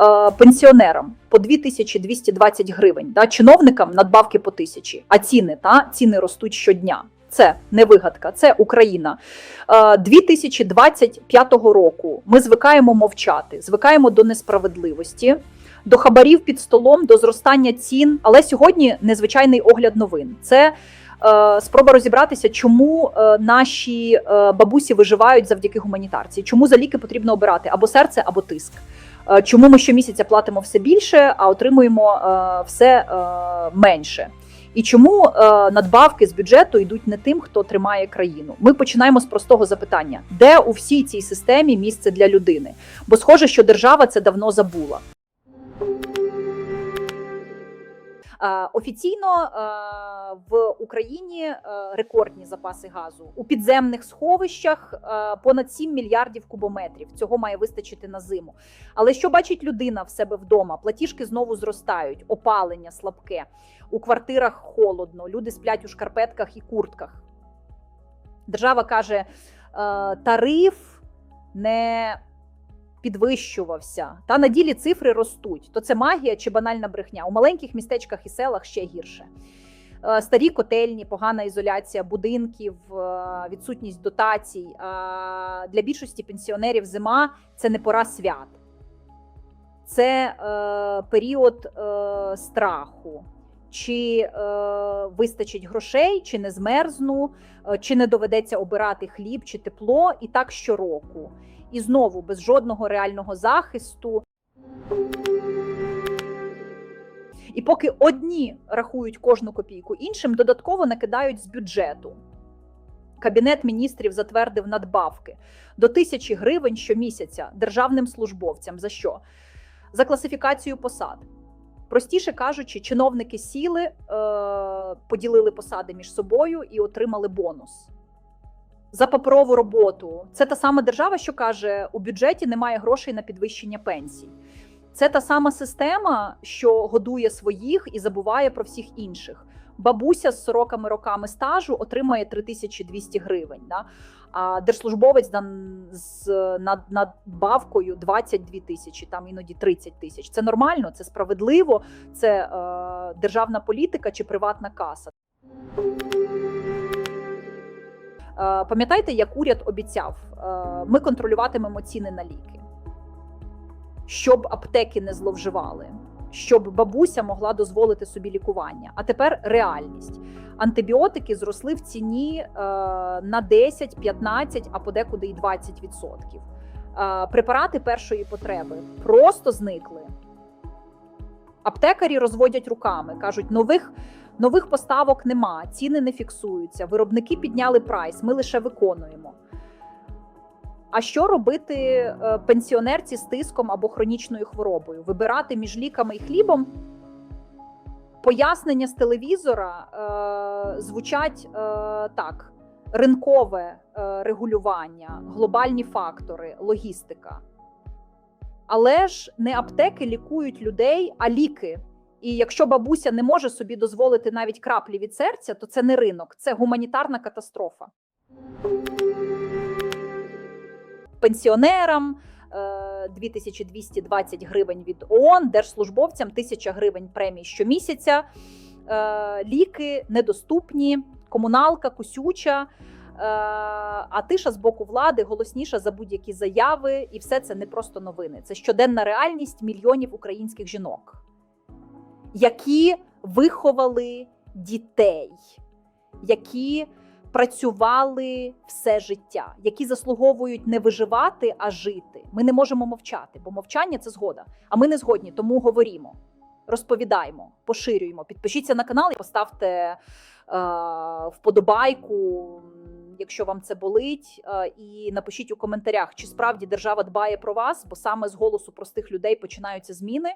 е, пенсіонерам по 2220 гривень, да, чиновникам надбавки по тисячі, а ціни та ціни ростуть щодня. Це не вигадка, це Україна. Е, 2025 року ми звикаємо мовчати, звикаємо до несправедливості, до хабарів під столом, до зростання цін. Але сьогодні незвичайний огляд новин. Це е, спроба розібратися, чому е, наші е, бабусі виживають завдяки гуманітарці, чому за ліки потрібно обирати або серце, або тиск. Е, Чому ми щомісяця платимо все більше, а отримуємо е, все е, менше? І чому надбавки з бюджету йдуть не тим, хто тримає країну? Ми починаємо з простого запитання: де у всій цій системі місце для людини? Бо схоже, що держава це давно забула. Офіційно в Україні е, рекордні запаси газу у підземних сховищах е, понад 7 мільярдів кубометрів. Цього має вистачити на зиму. Але що бачить людина в себе вдома? Платіжки знову зростають, опалення слабке. У квартирах холодно, люди сплять у шкарпетках і куртках. Держава каже, е, тариф не підвищувався. Та на ділі цифри ростуть. То це магія чи банальна брехня. У маленьких містечках і селах ще гірше. Е, Старі котельні, погана ізоляція будинків, е, відсутність дотацій. А Для більшості пенсіонерів зима це не пора свят, це е, період е, страху. Чи е, вистачить грошей, чи не змерзну, е, чи не доведеться обирати хліб чи тепло, і так щороку. І знову без жодного реального захисту. І поки одні рахують кожну копійку, іншим додатково накидають з бюджету. Кабінет міністрів затвердив надбавки до тисячі гривень щомісяця державним службовцям. За що? За класифікацію посад. Простіше кажучи, чиновники сіли, е, поділили посади між собою і отримали бонус. За паперову роботу. Це та сама держава, що каже, у бюджеті немає грошей на підвищення пенсій. Це та сама система, що годує своїх і забуває про всіх інших. Бабуся з 40 роками стажу отримає 3200 гривень. Да? А держслужбовець з над- надбавкою 22 тисячі, там іноді 30 тисяч. Це нормально, це справедливо, це е, державна політика чи приватна каса. Е, Пам'ятаєте, як уряд обіцяв, е, ми контролюватимемо ціни на ліки, щоб аптеки не зловживали, щоб бабуся могла дозволити собі лікування. А тепер реальність. Антибіотики зросли в ціні е, на 10, 15, а подекуди й 20%. Е, Препарати першої потреби просто зникли. Аптекарі розводять руками, кажуть, нових Нових поставок нема, ціни не фіксуються. Виробники підняли прайс, ми лише виконуємо. А що робити е, пенсіонерці з тиском або хронічною хворобою? Вибирати між ліками і хлібом? Пояснення з телевізора е, звучать е, так: ринкове е, регулювання, глобальні фактори, логістика. Але ж не аптеки лікують людей, а ліки. І якщо бабуся не може собі дозволити навіть краплі від серця, то це не ринок, це гуманітарна катастрофа. Пенсіонерам е, 2220 гривень від ООН, держслужбовцям 1000 гривень премій щомісяця, е, ліки недоступні, комуналка кусюча. е, А тиша з боку влади голосніша за будь-які заяви, і все це не просто новини. Це щоденна реальність мільйонів українських жінок які виховали дітей, які працювали все життя, які заслуговують не виживати, а жити. Ми не можемо мовчати, бо мовчання це згода. А ми не згодні, тому говоримо, розповідаємо, поширюємо. Підпишіться на канал і поставте е, вподобайку. Якщо вам це болить, е, і напишіть у коментарях, чи справді держава дбає про вас, бо саме з голосу простих людей починаються зміни.